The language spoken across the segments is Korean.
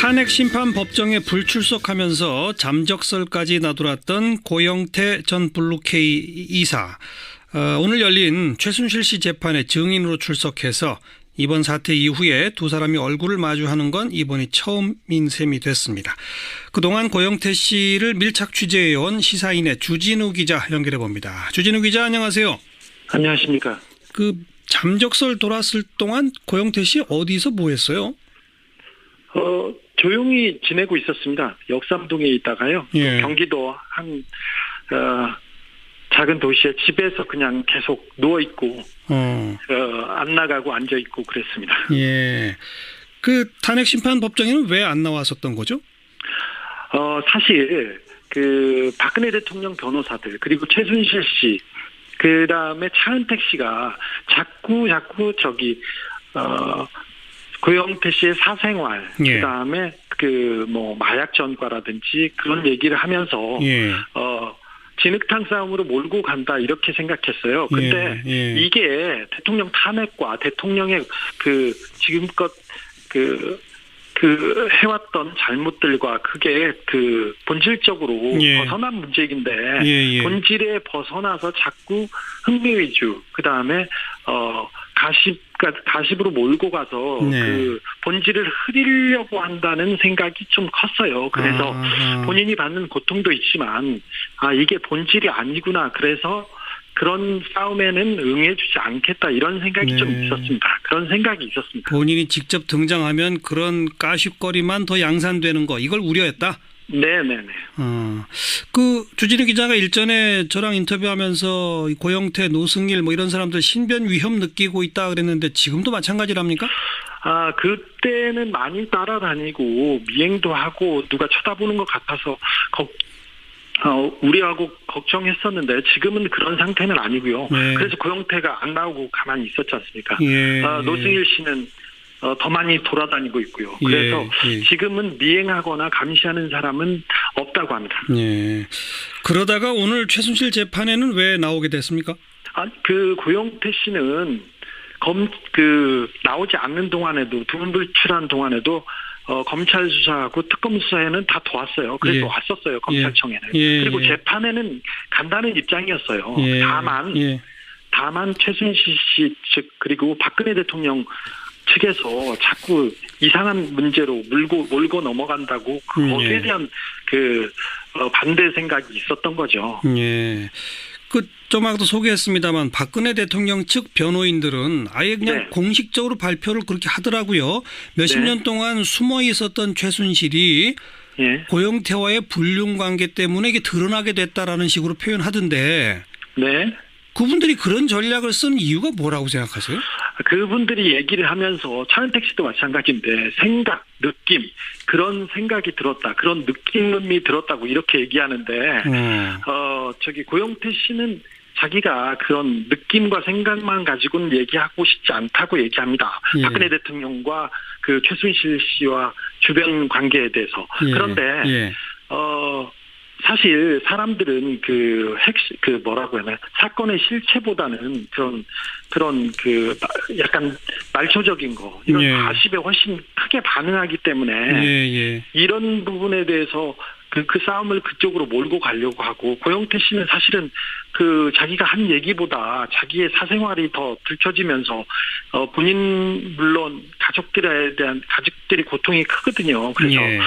탄핵 심판 법정에 불출석하면서 잠적설까지 나돌았던 고영태 전 블루케이 이사. 어, 오늘 열린 최순실 씨 재판에 증인으로 출석해서 이번 사태 이후에 두 사람이 얼굴을 마주하는 건 이번이 처음인 셈이 됐습니다. 그동안 고영태 씨를 밀착 취재해온 시사인의 주진우 기자 연결해 봅니다. 주진우 기자 안녕하세요. 안녕하십니까. 그 잠적설 돌았을 동안 고영태 씨 어디서 뭐 했어요? 어, 조용히 지내고 있었습니다. 역삼동에 있다가요. 예. 경기도 한, 어, 작은 도시에 집에서 그냥 계속 누워 있고, 어. 어, 안 나가고 앉아 있고 그랬습니다. 예. 그 탄핵 심판 법정에는 왜 안 나왔었던 거죠? 어, 사실, 그, 박근혜 대통령 변호사들, 그리고 최순실 씨, 그 다음에 차은택 씨가 자꾸, 자꾸 저기, 어, 고영태 씨의 사생활, 예. 그 다음에 그, 뭐, 마약 전과라든지 그런 얘기를 하면서, 예. 어, 진흙탕 싸움으로 몰고 간다, 이렇게 생각했어요. 근데 예, 예. 이게 대통령 탄핵과 대통령의 그, 지금껏 그, 그 해왔던 잘못들과 그게 그 본질적으로 예. 벗어난 문제인데 예, 예. 본질에 벗어나서 자꾸 흥미 위주 그 다음에 어 가십 가십으로 몰고 가서 네. 그 본질을 흐리려고 한다는 생각이 좀 컸어요. 그래서 아하. 본인이 받는 고통도 있지만 아 이게 본질이 아니구나. 그래서 그런 싸움에는 응해주지 않겠다 이런 생각이 좀 네. 있었습니다. 그런 생각이 있었습니다. 본인이 직접 등장하면 그런 까십거리만 더 양산되는 거 이걸 우려했다. 네네네. 어. 그 주진우 기자가 일전에 저랑 인터뷰하면서 이 고영태, 노승일 뭐 이런 사람들 신변 위험 느끼고 있다 그랬는데 지금도 마찬가지랍니까? 아, 그때는 많이 따라다니고 미행도 하고 누가 쳐다보는 것 같아서 걱, 어, 우려하고 걱정했었는데 지금은 그런 상태는 아니고요. 네. 그래서 고영태가 안 나오고 가만히 있었지 않습니까? 예. 아, 노승일 씨는 어, 더 많이 돌아다니고 있고요. 그래서 예, 예. 지금은 미행하거나 감시하는 사람은 없다고 합니다. 예. 그러다가 오늘 최순실 재판에는 왜 나오게 됐습니까? 아, 그 고영태 씨는 검 그 나오지 않는 동안에도 두문불출한 동안에도 어, 검찰 수사하고 특검 수사에는 다 도왔어요. 그래서 예. 왔었어요 검찰청에는. 예, 그리고 예. 재판에는 간다는 입장이었어요. 예. 다만 예. 다만 최순실 씨측 그리고 박근혜 대통령 측에서 자꾸 이상한 문제로 물고 몰고 넘어간다고 음, 거기에 예. 대한 그 어, 반대 생각이 있었던 거죠. 예. 그 좀 아까도 소개했습니다만 박근혜 대통령 측 변호인들은 아예 그냥 네. 공식적으로 발표를 그렇게 하더라고요. 몇십 네. 년 동안 숨어 있었던 최순실이 예. 고영태와의 불륜 관계 때문에 이게 드러나게 됐다라는 식으로 표현하던데 네. 그분들이 그런 전략을 쓴 이유가 뭐라고 생각하세요? 그분들이 얘기를 하면서 차은택 씨도 마찬가지인데 생각, 느낌 그런 생각이 들었다, 그런 느낌이 들었다고 이렇게 얘기하는데 어. 어 저기 고영태 씨는 자기가 그런 느낌과 생각만 가지고는 얘기하고 싶지 않다고 얘기합니다. 예. 박근혜 대통령과 그 최순실 씨와 주변 관계에 대해서 예. 그런데 예. 어 사실 사람들은 그 핵심 그 뭐라고 해야 되나 사건의 실체보다는 그런 그런 그 마- 약간 말초적인 거 이런 예. 가십에 훨씬 크게 반응하기 때문에 예, 예. 이런 부분에 대해서 그, 그 싸움을 그쪽으로 몰고 가려고 하고 고영태 씨는 사실은 그 자기가 한 얘기보다 자기의 사생활이 더 들춰지면서 어 본인 물론 가족들에 대한 가족들이 고통이 크거든요. 그래서 예.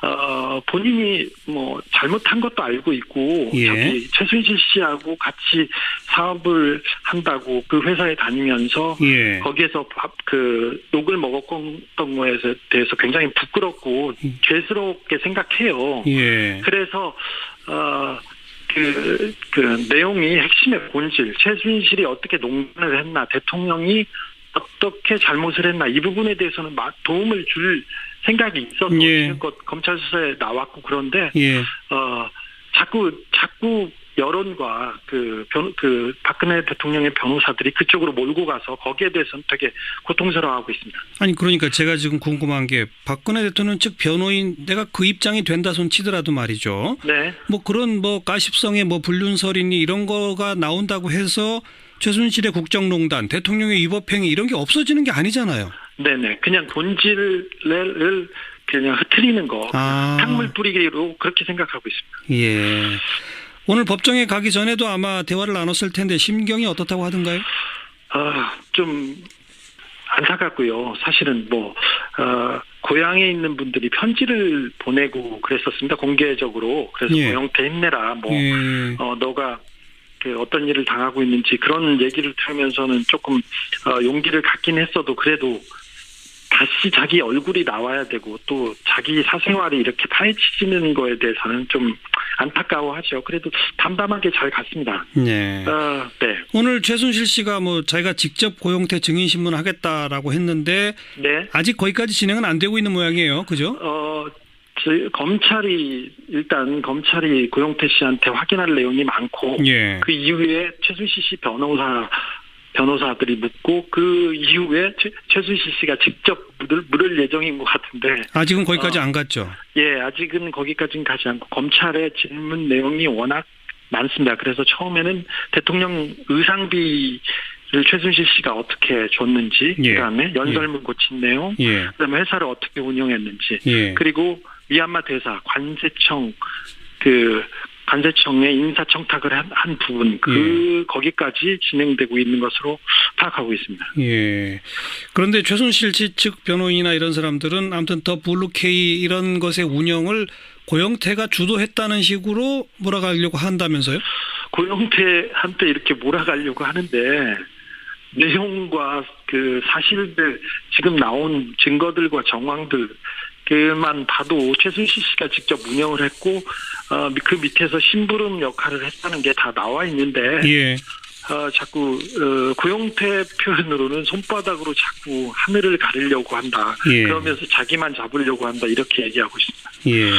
어, 본인이 뭐 잘못한 것도 알고 있고 예. 저기 최순실 씨하고 같이 사업을 한다고 그 회사에 다니면서 예. 거기에서 밥, 그 욕을 먹었던 거에 대해서 굉장히 부끄럽고 음. 죄스럽게 생각해요. 예. 그래서 어. 그, 그 내용이 핵심의 본질, 최순실이 어떻게 농단을 했나, 대통령이 어떻게 잘못을 했나, 이 부분에 대해서는 막 도움을 줄 생각이 있어서 예. 검찰 수사에 나왔고 그런데 예. 어 자꾸 자꾸 여론과 그, 변, 그 박근혜 대통령의 변호사들이 그쪽으로 몰고 가서 거기에 대해서는 되게 고통스러워하고 있습니다. 아니 그러니까 제가 지금 궁금한 게 박근혜 대통령 측 변호인 내가 그 입장이 된다 손 치더라도 말이죠. 네, 뭐 그런 뭐 가십성의 뭐 불륜설이니 이런 거가 나온다고 해서 최순실의 국정농단, 대통령의 위법행위 이런 게 없어지는 게 아니잖아요. 네네. 그냥 본질을 그 그냥 흐트리는 거, 아. 탕물 뿌리기로 그렇게 생각하고 있습니다. 예. 오늘 법정에 가기 전에도 아마 대화를 나눴을 텐데 심경이 어떻다고 하던가요? 아, 좀 안타깝고요. 사실은 뭐 어, 고향에 있는 분들이 편지를 보내고 그랬었습니다. 공개적으로. 그래서 예. 고영태 힘내라. 뭐 예. 어, 너가 그 어떤 일을 당하고 있는지 그런 얘기를 들으면서는 조금 어, 용기를 갖긴 했어도 그래도 다시 자기 얼굴이 나와야 되고 또 자기 사생활이 이렇게 파헤치지는 거에 대해서는 좀 안타까워하죠. 그래도 담담하게 잘 갔습니다. 네. 어, 네, 오늘 최순실 씨가 뭐 자기가 직접 고용태 증인 신문 하겠다라고 했는데 네. 아직 거기까지 진행은 안 되고 있는 모양이에요. 그죠? 어, 검찰이 일단 검찰이 고영태 씨한테 확인할 내용이 많고 예. 그 이후에 최순실 씨 변호사 변호사들이 묻고 그 이후에 최, 최순실 씨가 직접 물을, 물을 예정인 것 같은데 아직은 거기까지 어. 안 갔죠. 예 아직은 거기까지는 가지 않고 검찰의 질문 내용이 워낙 많습니다. 그래서 처음에는 대통령 의상비를 최순실 씨가 어떻게 줬는지 예. 그다음에 연설문 고친 내용 예. 그다음에 회사를 어떻게 운영했는지 예. 그리고 미얀마 대사 관세청 그 관세청에 인사 청탁을 한, 한 부분 그 거기까지 진행되고 있는 것으로 파악하고 있습니다. 예. 그런데 최순실 씨 측 변호인이나 이런 사람들은 아무튼 더 블루케이 이런 것의 운영을 고영태가 주도했다는 식으로 몰아가려고 한다면서요? 고영태 한테 이렇게 몰아가려고 하는데 내용과 그 사실들 지금 나온 증거들과 정황들 그만 봐도 최순실 씨가 직접 운영을 했고 어, 그 밑에서 심부름 역할을 했다는 게 다 나와 있는데 예. 어, 자꾸 어, 고용태 표현으로는 손바닥으로 자꾸 하늘을 가리려고 한다. 예. 그러면서 자기만 잡으려고 한다. 이렇게 얘기하고 있습니다. 예.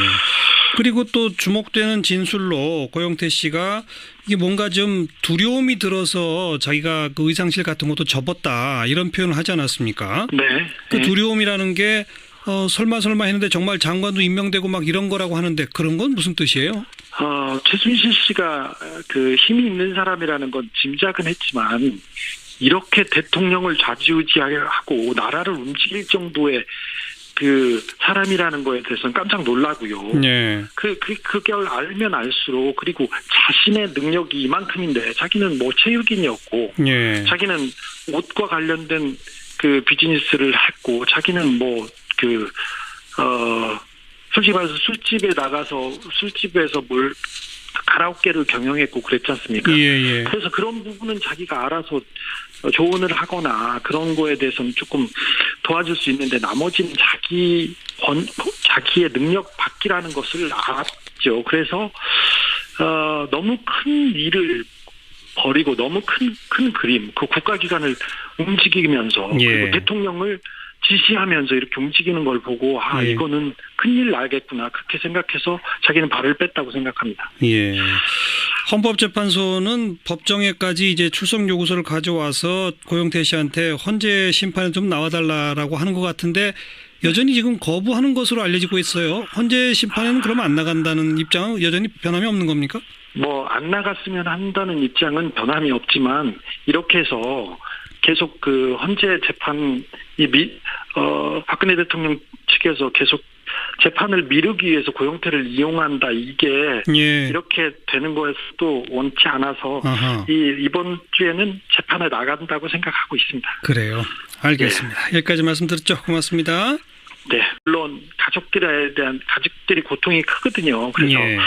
그리고 또 주목되는 진술로 고영태 씨가 이게 뭔가 좀 두려움이 들어서 자기가 그 의상실 같은 것도 접었다 이런 표현을 하지 않았습니까? 네. 그 네. 두려움이라는 게 어, 설마 설마 했는데 정말 장관도 임명되고 막 이런 거라고 하는데 그런 건 무슨 뜻이에요? 어, 최순실 씨가 그 힘이 있는 사람이라는 건 짐작은 했지만 이렇게 대통령을 좌지우지하고 나라를 움직일 정도의 그 사람이라는 거에 대해서는 깜짝 놀라고요. 네. 그, 그, 그걸 알면 알수록, 그리고 자신의 능력이 이만큼인데, 자기는 뭐 체육인이었고, 예. 자기는 옷과 관련된 그 비즈니스를 했고, 자기는 뭐, 그, 어, 솔직히 말해서 술집에 나가서, 술집에서 뭘, 가라오케를 경영했고 그랬지 않습니까? 예, 예. 그래서 그런 부분은 자기가 알아서 조언을 하거나 그런 거에 대해서는 조금 도와줄 수 있는데 나머지는 자기 번, 자기의 능력 밖이라는 것을 알았죠. 그래서 어, 너무 큰 일을 버리고 너무 큰 큰 그림 그 국가기관을 움직이면서 예. 그리고 대통령을 지시하면서 이렇게 움직이는 걸 보고 아 예. 이거는 큰일 나겠구나 그렇게 생각해서 자기는 발을 뺐다고 생각합니다. 예. 헌법재판소는 법정에까지 이제 출석 요구서를 가져와서 고영태 씨한테 헌재 심판에 좀 나와달라라고 하는 것 같은데 여전히 지금 거부하는 것으로 알려지고 있어요. 헌재 심판에는 그러면 안 나간다는 입장은 여전히 변함이 없는 겁니까? 뭐 안 나갔으면 한다는 입장은 변함이 없지만 이렇게 해서 계속 그 헌재 재판이 미, 어, 박근혜 대통령 측에서 계속 재판을 미루기 위해서 고용태를 이용한다 이게 예. 이렇게 되는 거에서도 원치 않아서 아하. 이 이번 주에는 재판에 나간다고 생각하고 있습니다. 그래요. 알겠습니다. 여기까지 말씀 드렸죠. 고맙습니다. 네, 물론 가족들에 대한 가족들이 고통이 크거든요. 그래서 예.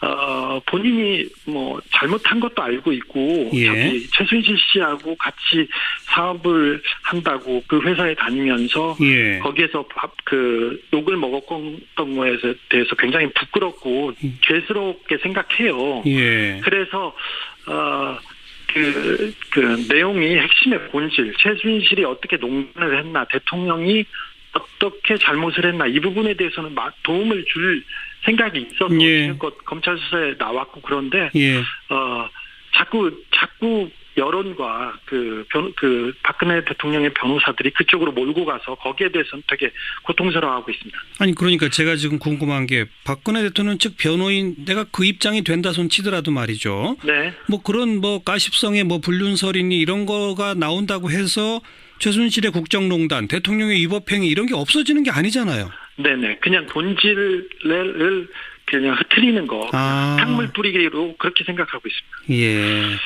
어, 본인이 뭐 잘못한 것도 알고 있고 예. 저기 최순실 씨하고 같이 사업을 한다고 그 회사에 다니면서 예. 거기에서 밥, 그 욕을 먹었던 거에 대해서 굉장히 부끄럽고 음. 죄스럽게 생각해요. 예. 그래서 어. 그, 그 내용이 핵심의 본질, 최순실이 어떻게 농단을 했나, 대통령이 어떻게 잘못을 했나, 이 부분에 대해서는 마- 도움을 줄 생각이 있어서 예. 검찰 수사에 나왔고 그런데 예. 어 자꾸 자꾸 여론과 그, 변, 그 박근혜 대통령의 변호사들이 그쪽으로 몰고 가서 거기에 대해서는 되게 고통스러워하고 있습니다. 아니 그러니까 제가 지금 궁금한 게 박근혜 대통령 측 변호인 내가 그 입장이 된다 손 치더라도 말이죠. 네, 뭐 그런 뭐 가십성의 뭐 불륜설이니 이런 거가 나온다고 해서 최순실의 국정농단, 대통령의 위법행위 이런 게 없어지는 게 아니잖아요. 네네. 그냥 본질을 그냥 흐트리는 거. 아. 탕물 뿌리기로 그렇게 생각하고 있습니다. 예.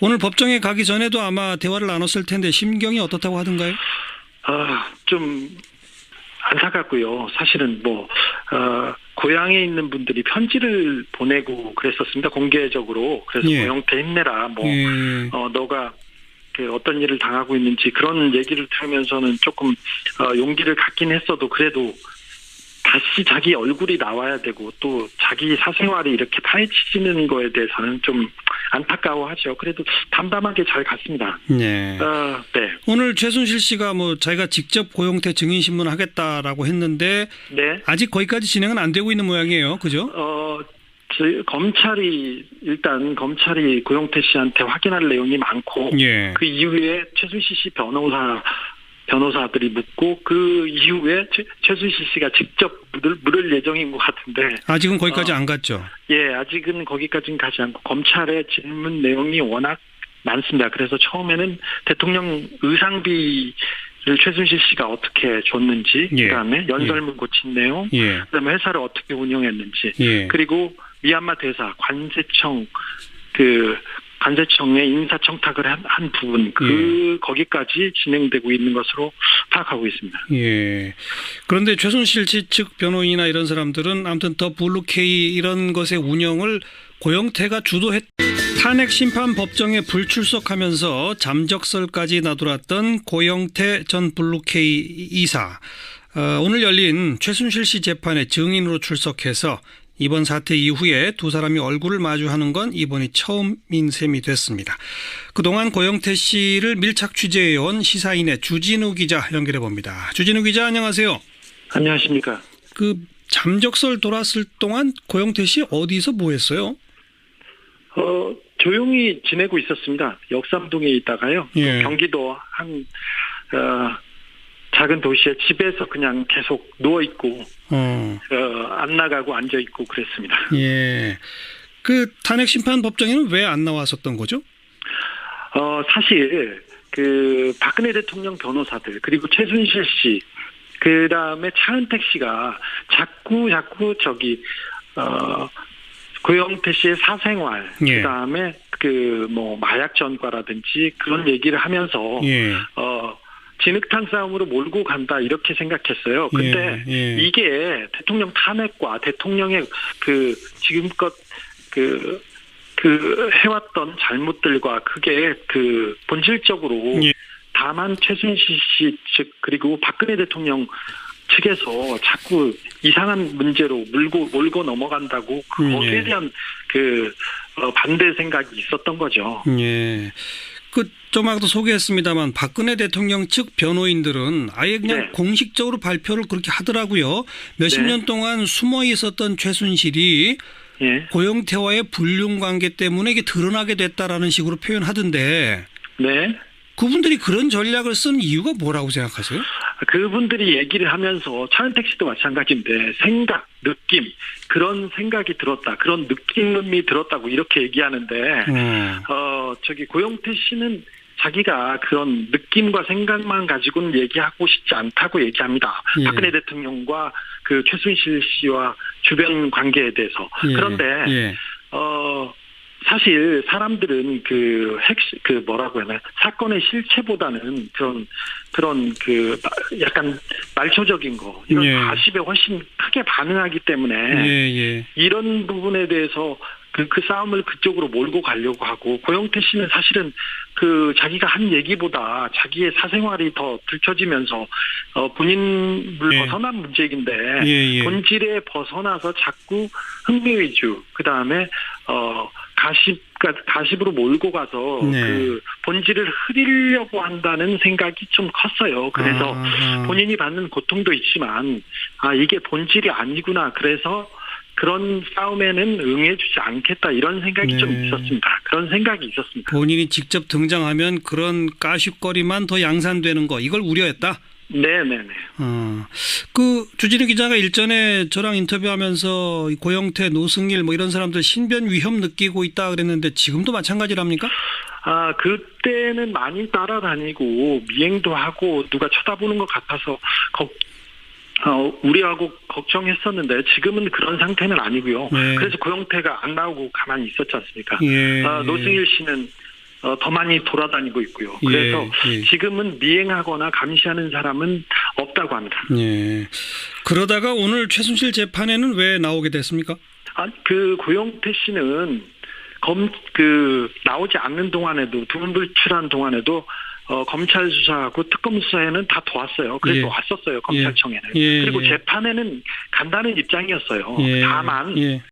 오늘 법정에 가기 전에도 아마 대화를 나눴을 텐데 심경이 어떻다고 하던가요? 아, 좀 안타깝고요. 사실은 뭐 어, 고향에 있는 분들이 편지를 보내고 그랬었습니다. 공개적으로. 그래서 예. 고영태 힘내라. 뭐 예. 어, 너가 그 어떤 일을 당하고 있는지 그런 얘기를 들으면서는 조금 어, 용기를 갖긴 했어도 그래도 다시 자기 얼굴이 나와야 되고 또 자기 사생활이 이렇게 파헤치지는 거에 대해서는 좀 안타까워하죠. 그래도 담담하게 잘 갔습니다. 네. 어, 네, 오늘 최순실 씨가 뭐 자기가 직접 고용태 증인 신문 하겠다라고 했는데 네. 아직 거기까지 진행은 안 되고 있는 모양이에요. 그죠? 어, 저희 검찰이 일단 검찰이 고영태 씨한테 확인할 내용이 많고 예. 그 이후에 최순실 씨 변호사 변호사들이 묻고 그 이후에 최, 최순실 씨가 직접 물을, 물을 예정인 것 같은데 아직은 거기까지 어. 안 갔죠. 예 아직은 거기까지는 가지 않고 검찰의 질문 내용이 워낙 많습니다. 그래서 처음에는 대통령 의상비 를 최순실 씨가 어떻게 줬는지 예. 그다음에 연설문 고친 내용 예. 그다음에 회사를 어떻게 운영했는지 예. 그리고 미얀마 대사 관세청 그 관세청에 인사 청탁을 한, 한 부분 그 거기까지 진행되고 있는 것으로 파악하고 있습니다. 예. 그런데 최순실 씨 측 변호인이나 이런 사람들은 아무튼 더 블루케이 이런 것의 운영을 고영태가 주도했. 탄핵 심판 법정에 불출석하면서 잠적설까지 나돌았던 고영태 전 블루케이 이사. 어, 오늘 열린 최순실 씨 재판에 증인으로 출석해서 이번 사태 이후에 두 사람이 얼굴을 마주하는 건 이번이 처음인 셈이 됐습니다. 그동안 고영태 씨를 밀착 취재해온 시사인의 주진우 기자 연결해 봅니다. 주진우 기자 안녕하세요. 안녕하십니까? 그 잠적설 돌았을 동안 고영태 씨 어디서 뭐 했어요? 어, 조용히 지내고 있었습니다. 역삼동에 있다가요. 예. 경기도 한 어, 작은 도시에 집에서 그냥 계속 누워 있고 어. 어, 안 나가고 앉아 있고 그랬습니다. 예. 그 탄핵 심판 법정에는 왜 안 나왔었던 거죠? 어, 사실, 그, 박근혜 대통령 변호사들, 그리고 최순실 씨, 그 다음에 차은택 씨가 자꾸, 자꾸 저기, 어, 고영태 씨의 사생활, 예. 그 다음에 그, 뭐, 마약 전과라든지 그런 얘기를 하면서, 예. 어, 진흙탕 싸움으로 몰고 간다, 이렇게 생각했어요. 근데 예, 예. 이게 대통령 탄핵과 대통령의 그, 지금껏 그, 그 해왔던 잘못들과 그게 그 본질적으로 예. 다만 최순실 씨측 그리고 박근혜 대통령 측에서 자꾸 이상한 문제로 물고 몰고 넘어간다고 음, 거기에 예. 대한 그 어, 반대 생각이 있었던 거죠. 예. 그 좀 아까도 소개했습니다만 박근혜 대통령 측 변호인들은 아예 그냥 네. 공식적으로 발표를 그렇게 하더라고요. 몇십 네. 년 동안 숨어 있었던 최순실이 예, 고영태와의 불륜 관계 때문에 이게 드러나게 됐다라는 식으로 표현하던데 네. 그분들이 그런 전략을 쓴 이유가 뭐라고 생각하세요? 그분들이 얘기를 하면서 차은택 씨도 마찬가지인데 생각, 느낌 그런 생각이 들었다, 그런 느낌이 들었다고 이렇게 얘기하는데 어. 어, 저기 고영태 씨는 자기가 그런 느낌과 생각만 가지고는 얘기하고 싶지 않다고 얘기합니다. 예. 박근혜 대통령과 그 최순실 씨와 주변 관계에 대해서. 예. 그런데, 예. 어, 사실 사람들은 그 핵심, 그 뭐라고 해야 하나, 사건의 실체보다는 그런, 그런 그 약간 말초적인 거, 이런 예. 가십에 훨씬 크게 반응하기 때문에 예, 예. 이런 부분에 대해서 그, 그 싸움을 그쪽으로 몰고 가려고 하고, 고영태 씨는 사실은 그 자기가 한 얘기보다 자기의 사생활이 더 들켜지면서, 어, 본인을 예. 벗어난 문제인데, 예, 예. 본질에 벗어나서 자꾸 흥미 위주, 그 다음에, 어, 가십, 가십으로 몰고 가서 네. 그 본질을 흐리려고 한다는 생각이 좀 컸어요. 그래서 아하. 본인이 받는 고통도 있지만 아 이게 본질이 아니구나 그래서 그런 싸움에는 응해주지 않겠다 이런 생각이 좀 네. 있었습니다. 그런 생각이 있었습니다. 본인이 직접 등장하면 그런 까십거리만 더 양산되는 거 이걸 우려했다. 네네네. 어. 그 주진우 기자가 일전에 저랑 인터뷰하면서 이 고영태, 노승일 뭐 이런 사람들 신변 위험 느끼고 있다 그랬는데 지금도 마찬가지랍니까? 아 그때는 많이 따라다니고 미행도 하고 누가 쳐다보는 것 같아서 걱 어, 우려하고 걱정했었는데 지금은 그런 상태는 아니고요. 네. 그래서 고영태가 안 나오고 가만히 있었지 않습니까? 예. 어, 노승일 씨는 어, 더 많이 돌아다니고 있고요. 예, 그래서 예. 지금은 미행하거나 감시하는 사람은 없다고 합니다. 예. 그러다가 오늘 최순실 재판에는 왜 나오게 됐습니까? 아, 그 고영태 씨는 검 그 나오지 않는 동안에도 두분 불출한 동안에도 어, 검찰 수사하고 특검 수사에는 다 도왔어요. 그래서 예. 왔었어요 검찰청에는. 예, 그리고 예. 재판에는 간다는 입장이었어요. 예. 다만 예.